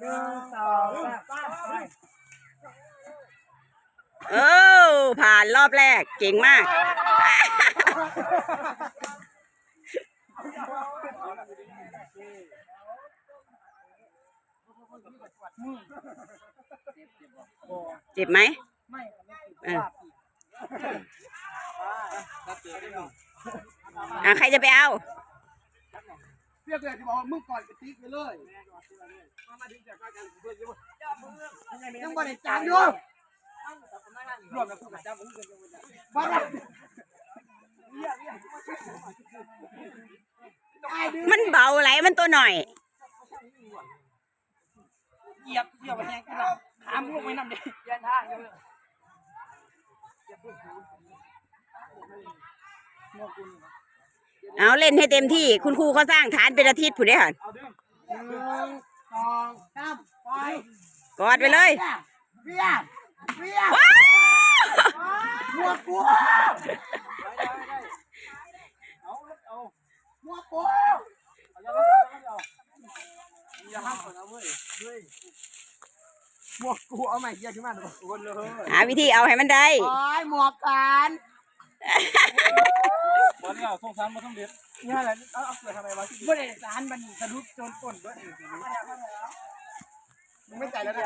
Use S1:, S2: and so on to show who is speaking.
S1: หนึ่งสองสามไป
S2: เออผ่านรอบแรก เก่งมาก เจ็บไหม
S1: ไม่ไม่ติด
S2: เออ
S1: ว่าปี
S2: อะใครจะไปเอา
S3: เรียกเลยที่บอกว่ามึงก่อนไปติ๊กไปเลยยังบ่ได้จางอยู่รวมกับกูกับจ้ามึงบ้าไอ้ดื้อ
S2: มันเบาไหลมันตัวหน่อย
S1: เหยียบเหยียบไปแทงกันหลังขามลูกไว้นำเด็กยันท่าอยู่เลย
S2: เอาเล่นให้เต็มที่ คุณครูเขาสร้างฐานเป็นอาทิตย์ผู้เดียว
S3: หนึ่งสองสามไป
S2: กอดไปเลย
S3: เบียร์เบียร์
S2: ว้าว
S3: หัวกูหัวกู
S1: อย่าห้ามก่อนนะเว้ย
S3: หมวกกูเอาใหม่เยี่ยขึ้นมาหน่อยวนเลย
S2: หาวิธีเอาให้มันได้
S3: โอ้ยหมวกกัน
S4: บอลเนี่ยส่งสารมาต้องเด็ด
S3: นี่อะไรเอาเอาเกิดทำไมวะ
S1: บ่ได้สารมันสะดุดโจนก้นเบิด
S3: มึงไม่ใจแล้วนะ